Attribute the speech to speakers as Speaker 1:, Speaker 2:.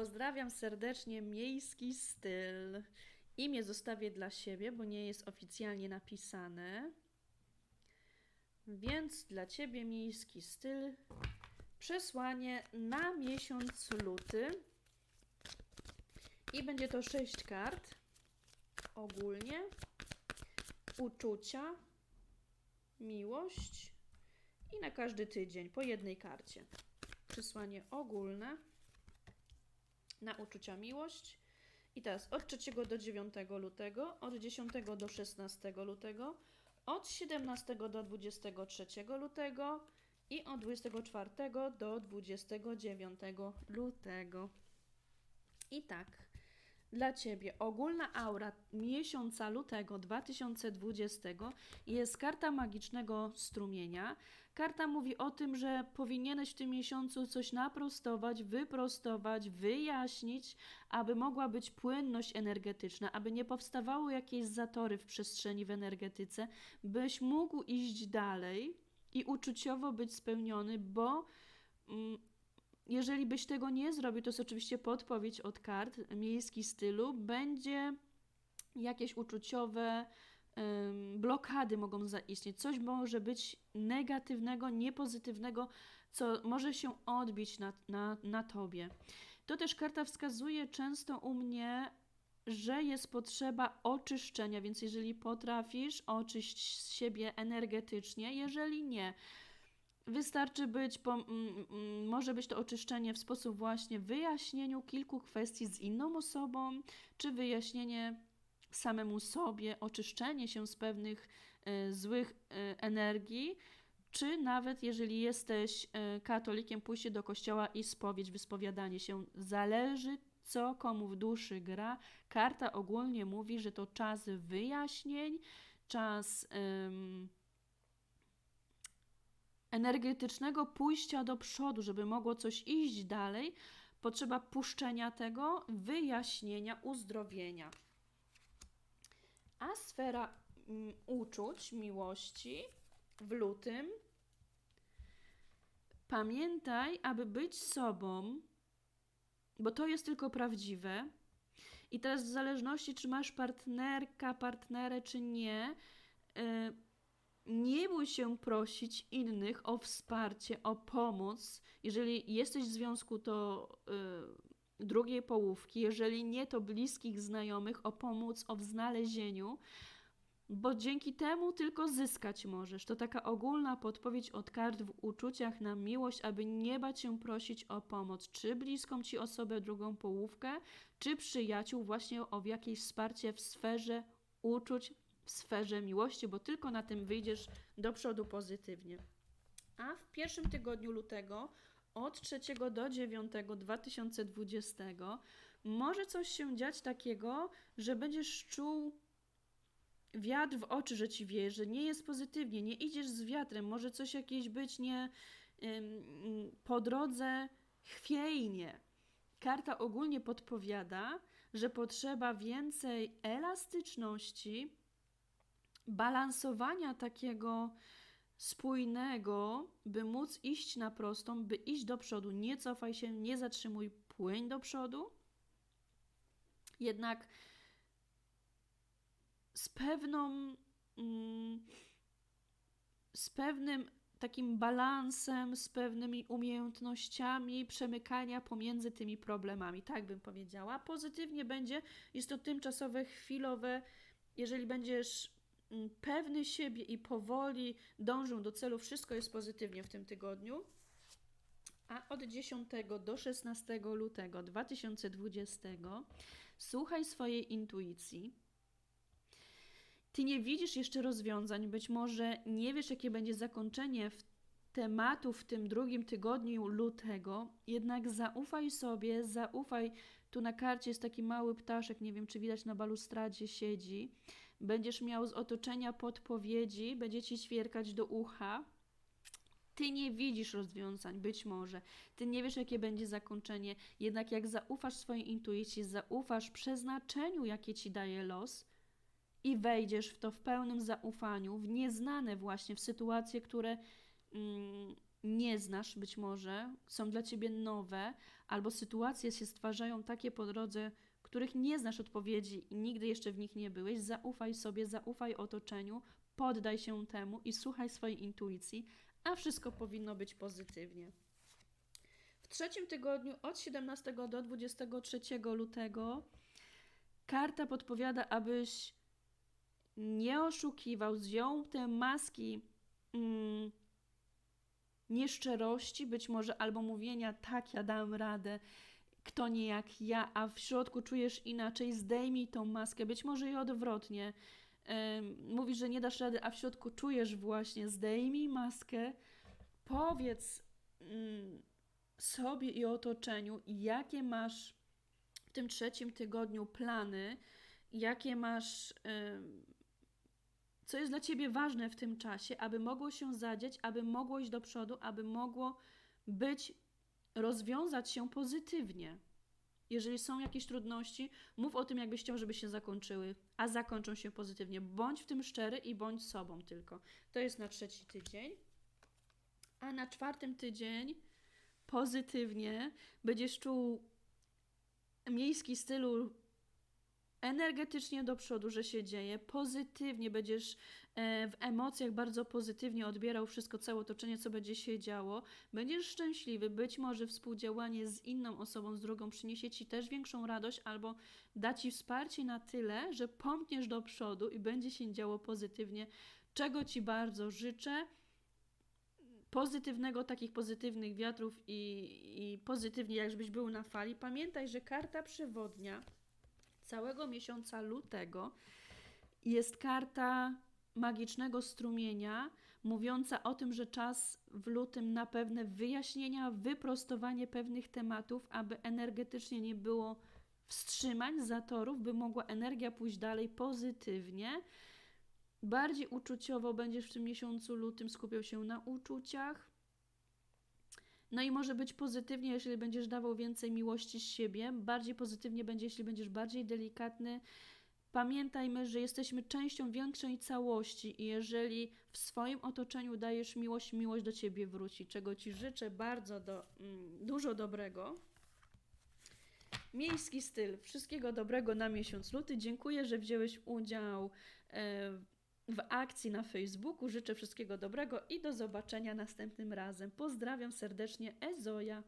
Speaker 1: Pozdrawiam serdecznie miejski styl. Imię zostawię dla siebie, bo nie jest oficjalnie napisane. Więc dla ciebie miejski styl. Przesłanie na miesiąc luty. I będzie to sześć kart. Ogólnie. Uczucia. Miłość. I na każdy tydzień po jednej karcie. Przesłanie ogólne na uczucia miłość. I teraz od 3 do 9 lutego, od 10 do 16 lutego, od 17 do 23 lutego i od 24 do 29 lutego. I tak, dla Ciebie ogólna aura miesiąca lutego 2020 jest karta magicznego strumienia. Karta mówi o tym, że powinieneś w tym miesiącu coś naprostować, wyprostować, wyjaśnić, aby mogła być płynność energetyczna, aby nie powstawały jakieś zatory w przestrzeni w energetyce, byś mógł iść dalej i uczuciowo być spełniony, bo mm, jeżeli byś tego nie zrobił, to jest oczywiście podpowiedź od kart, miejski stylu, będzie jakieś uczuciowe blokady mogą zaistnieć. Coś może być negatywnego, niepozytywnego, co może się odbić na, na, na tobie. To też karta wskazuje często u mnie, że jest potrzeba oczyszczenia, więc jeżeli potrafisz, oczyść siebie energetycznie, jeżeli nie, Wystarczy być, po, m, m, może być to oczyszczenie w sposób właśnie wyjaśnieniu kilku kwestii z inną osobą, czy wyjaśnienie samemu sobie, oczyszczenie się z pewnych y, złych y, energii, czy nawet jeżeli jesteś y, katolikiem, pójście do kościoła i spowiedź, wyspowiadanie się. Zależy, co komu w duszy gra. Karta ogólnie mówi, że to czas wyjaśnień, czas energetycznego pójścia do przodu, żeby mogło coś iść dalej, potrzeba puszczenia tego, wyjaśnienia, uzdrowienia. A sfera mm, uczuć, miłości w lutym. Pamiętaj, aby być sobą, bo to jest tylko prawdziwe. I teraz, w zależności, czy masz partnerka, partnerę, czy nie, yy, nie bój się prosić innych o wsparcie, o pomoc. Jeżeli jesteś w związku, to y, drugiej połówki, jeżeli nie, to bliskich znajomych o pomoc, o znalezieniu, bo dzięki temu tylko zyskać możesz. To taka ogólna podpowiedź od kart w uczuciach na miłość, aby nie bać się prosić o pomoc, czy bliską ci osobę, drugą połówkę, czy przyjaciół, właśnie o jakieś wsparcie w sferze uczuć, w sferze miłości, bo tylko na tym wyjdziesz do przodu pozytywnie. A w pierwszym tygodniu lutego od 3 do 9 2020 może coś się dziać takiego, że będziesz czuł wiatr w oczy, że ci wieje, że nie jest pozytywnie, nie idziesz z wiatrem, może coś jakieś być nie po drodze chwiejnie. Karta ogólnie podpowiada, że potrzeba więcej elastyczności, balansowania takiego spójnego, by móc iść na prostą, by iść do przodu. Nie cofaj się, nie zatrzymuj, płyń do przodu. Jednak z pewną, mm, z pewnym takim balansem, z pewnymi umiejętnościami przemykania pomiędzy tymi problemami, tak bym powiedziała. Pozytywnie będzie, jest to tymczasowe, chwilowe. Jeżeli będziesz pewny siebie i powoli dążą do celu, wszystko jest pozytywnie w tym tygodniu. A od 10 do 16 lutego 2020 słuchaj swojej intuicji. Ty nie widzisz jeszcze rozwiązań, być może nie wiesz, jakie będzie zakończenie w tematu w tym drugim tygodniu lutego, jednak zaufaj sobie, zaufaj. Tu na karcie jest taki mały ptaszek, nie wiem czy widać na balustradzie siedzi. Będziesz miał z otoczenia podpowiedzi, będzie ci ćwierkać do ucha. Ty nie widzisz rozwiązań, być może. Ty nie wiesz, jakie będzie zakończenie. Jednak jak zaufasz swojej intuicji, zaufasz przeznaczeniu, jakie ci daje los i wejdziesz w to w pełnym zaufaniu, w nieznane właśnie, w sytuacje, które mm, nie znasz być może, są dla ciebie nowe, albo sytuacje się stwarzają takie po drodze, których nie znasz odpowiedzi i nigdy jeszcze w nich nie byłeś, zaufaj sobie, zaufaj otoczeniu, poddaj się temu i słuchaj swojej intuicji, a wszystko powinno być pozytywnie. W trzecim tygodniu od 17 do 23 lutego karta podpowiada, abyś nie oszukiwał, zdjął te maski mm, nieszczerości, być może albo mówienia tak, ja dam radę, kto nie jak ja, a w środku czujesz inaczej, zdejmij tą maskę, być może i odwrotnie. Mówisz, że nie dasz rady, a w środku czujesz właśnie, zdejmij maskę, powiedz mm, sobie i otoczeniu, jakie masz w tym trzecim tygodniu plany, jakie masz, co jest dla ciebie ważne w tym czasie, aby mogło się zadziać, aby mogło iść do przodu, aby mogło być, rozwiązać się pozytywnie. Jeżeli są jakieś trudności, mów o tym, jakbyś chciał, żeby się zakończyły, a zakończą się pozytywnie. Bądź w tym szczery i bądź sobą tylko. To jest na trzeci tydzień. A na czwartym tydzień pozytywnie będziesz czuł miejski stylu energetycznie do przodu, że się dzieje, pozytywnie będziesz e, w emocjach bardzo pozytywnie odbierał wszystko, całe otoczenie, co będzie się działo, będziesz szczęśliwy, być może współdziałanie z inną osobą, z drugą przyniesie Ci też większą radość albo da Ci wsparcie na tyle, że pomkniesz do przodu i będzie się działo pozytywnie, czego Ci bardzo życzę. Pozytywnego, takich pozytywnych wiatrów i, i pozytywnie, jak żebyś był na fali. Pamiętaj, że karta przewodnia całego miesiąca lutego jest karta magicznego strumienia, mówiąca o tym, że czas w lutym na pewne wyjaśnienia, wyprostowanie pewnych tematów, aby energetycznie nie było wstrzymań, zatorów, by mogła energia pójść dalej pozytywnie. Bardziej uczuciowo będziesz w tym miesiącu lutym skupiał się na uczuciach. No i może być pozytywnie, jeżeli będziesz dawał więcej miłości z siebie, bardziej pozytywnie będzie, jeśli będziesz bardziej delikatny. Pamiętajmy, że jesteśmy częścią większej całości i jeżeli w swoim otoczeniu dajesz miłość, miłość do ciebie wróci, czego ci życzę bardzo do, mm, dużo dobrego. Miejski styl. Wszystkiego dobrego na miesiąc luty. Dziękuję, że wziąłeś udział e, w akcji na Facebooku. Życzę wszystkiego dobrego i do zobaczenia następnym razem. Pozdrawiam serdecznie, Ezoja.